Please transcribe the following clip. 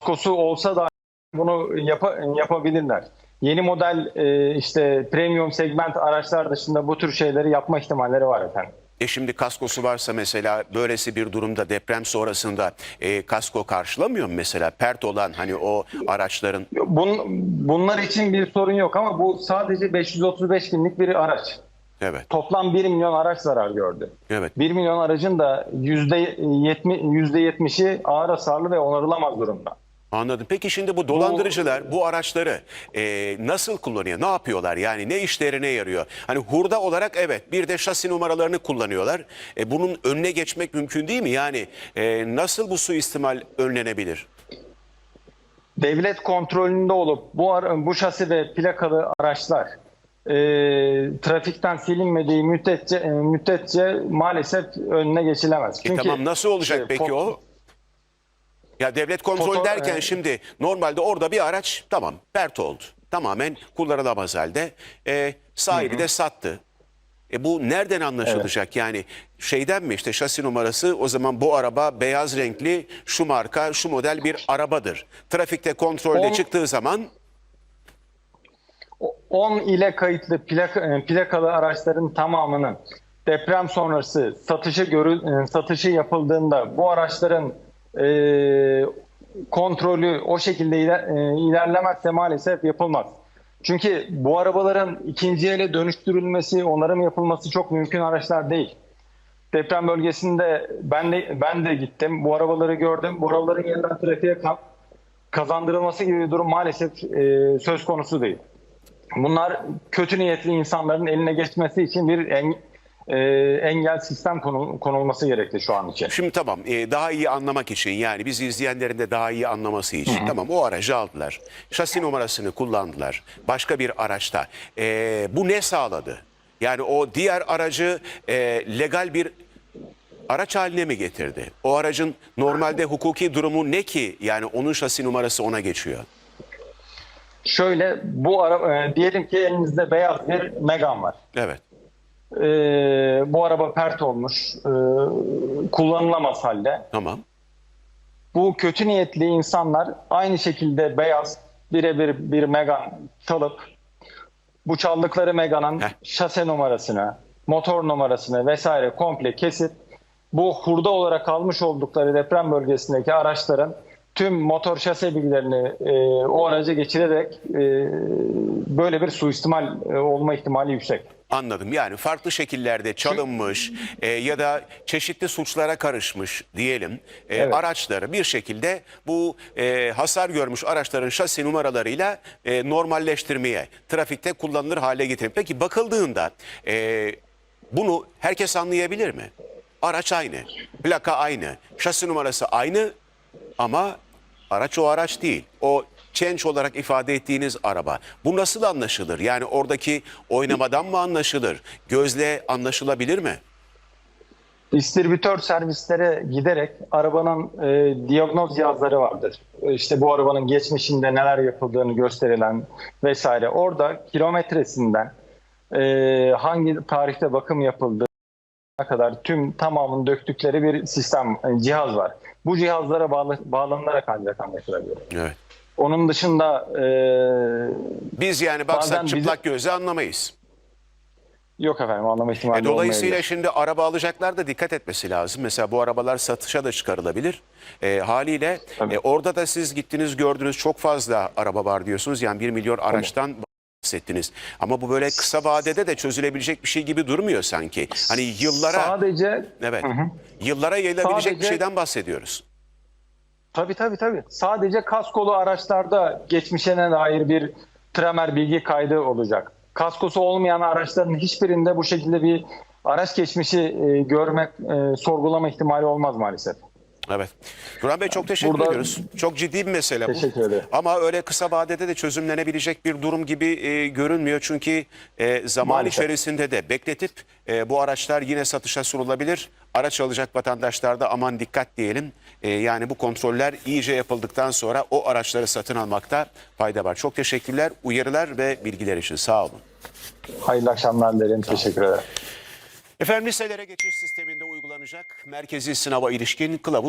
kaskosu olsa da bunu yapa- yapabilirler. Yeni model e, işte premium segment araçlar dışında bu tür şeyleri yapma ihtimalleri var efendim. E şimdi kaskosu varsa mesela böylesi bir durumda deprem sonrasında e, kasko karşılamıyor mu mesela pert olan hani o araçların? Bun, bunlar için bir sorun yok ama bu sadece 535 binlik bir araç. Evet. Toplam 1 milyon araç zarar gördü. Evet. 1 milyon aracın da %70, %70'i ağır hasarlı ve onarılamaz durumda. Anladım. Peki şimdi bu dolandırıcılar bu araçları e, nasıl kullanıyor? Ne yapıyorlar? Yani ne işlerine yarıyor? Hani hurda olarak evet bir de şasi numaralarını kullanıyorlar. E, bunun önüne geçmek mümkün değil mi? Yani e, nasıl bu suistimal önlenebilir? devlet kontrolünde olup bu bu şasi ve plakalı araçlar e, trafikten silinmediği müddetçe, e, müddetçe maalesef önüne geçilemez. E, tamam nasıl olacak işte peki o? Ya devlet kontrol Foto- derken e- şimdi normalde orada bir araç tamam pert oldu. Tamamen kullanılamaz halde. E, sahibi de sattı. E bu nereden anlaşılacak? Yani şeyden mi işte şasi numarası o zaman bu araba beyaz renkli şu marka şu model bir arabadır. Trafikte kontrolde On- çıktığı zaman 10 ile kayıtlı plaka, e, plakalı araçların tamamının deprem sonrası satışı görü, e, satışı yapıldığında bu araçların e, kontrolü o şekilde iler, e, ilerlemezse maalesef yapılmaz. Çünkü bu arabaların ikinci ele dönüştürülmesi, onarım yapılması çok mümkün araçlar değil. Deprem bölgesinde ben de ben de gittim. Bu arabaları gördüm. Bu arabaların yeniden trafiğe ka- kazandırılması gibi bir durum maalesef e, söz konusu değil. Bunlar kötü niyetli insanların eline geçmesi için bir en- e, engel sistem konul- konulması gerekli şu an için. Şimdi tamam e, daha iyi anlamak için yani biz izleyenlerin de daha iyi anlaması için tamam o aracı aldılar. Şasi numarasını kullandılar başka bir araçta. E, bu ne sağladı? Yani o diğer aracı e, legal bir araç haline mi getirdi? O aracın normalde hukuki durumu ne ki yani onun şasi numarası ona geçiyor? Şöyle bu ara e, diyelim ki elinizde beyaz bir Megane var. Evet. E, bu araba pert olmuş, e, kullanılamaz halde. Tamam. Bu kötü niyetli insanlar aynı şekilde beyaz birebir bir Megane çalıp bu çaldıkları Megane'ın Heh. şase numarasını, motor numarasını vesaire komple kesip bu hurda olarak almış oldukları deprem bölgesindeki araçların tüm motor şase bilgilerini e, o araca geçirerek e, böyle bir suistimal e, olma ihtimali yüksek. Anladım. Yani farklı şekillerde çalınmış e, ya da çeşitli suçlara karışmış diyelim e, Evet. araçları bir şekilde bu e, hasar görmüş araçların şasi numaralarıyla e, normalleştirmeye, trafikte kullanılır hale getirip. Peki bakıldığında e, bunu herkes anlayabilir mi? Araç aynı, plaka aynı, şasi numarası aynı ama araç o araç değil. O change olarak ifade ettiğiniz araba. Bu nasıl anlaşılır? Yani oradaki oynamadan mı anlaşılır? Gözle anlaşılabilir mi? Distribütör servislere giderek arabanın e, diagnoz cihazları vardır. E, İşte bu arabanın geçmişinde neler yapıldığını gösterilen vesaire. Orada kilometresinden e, hangi tarihte bakım yapıldığı kadar tüm tamamını döktükleri bir sistem, e, cihaz var. Bu cihazlara bağlı, bağlanarak ancak anlaşılabilir. Evet. Onun dışında e, Biz yani baksak çıplak gözle anlamayız. yok efendim anlama ihtimali E, dolayısıyla olmayabilir. şimdi araba alacaklar da dikkat etmesi lazım. Mesela bu arabalar satışa da çıkarılabilir. E, haliyle Tabii. e, orada da siz gittiniz gördünüz çok fazla araba var diyorsunuz. Yani 1 milyon araçtan bahsettiniz. Ama bu böyle kısa vadede de çözülebilecek bir şey gibi durmuyor sanki. Hani yıllara Sadece evet yıllara yayılabilecek bir Sadece- şeyden bahsediyoruz. Tabii tabii tabii. Sadece kaskolu araçlarda geçmişine dair bir tramer bilgi kaydı olacak. Kaskosu olmayan araçların hiçbirinde bu şekilde bir araç geçmişi e, görmek, e, sorgulama ihtimali olmaz maalesef. Evet. Duran Bey çok teşekkür Burada- ediyoruz. Çok ciddi bir mesele bu. Teşekkür ederim. Ama öyle kısa vadede de çözümlenebilecek bir durum gibi e, görünmüyor. Çünkü e, zaman Maalesef. içerisinde de bekletip e, bu araçlar yine satışa sunulabilir. Araç alacak vatandaşlar da aman dikkat diyelim. E, yani bu kontroller iyice yapıldıktan sonra o araçları satın almakta fayda var. Çok teşekkürler. Uyarılar ve bilgiler için sağ olun. Hayırlı akşamlar dilerim. Teşekkür ederim. Efendim liselere geçiş sisteminde uygulanacak merkezi sınava ilişkin kılavuz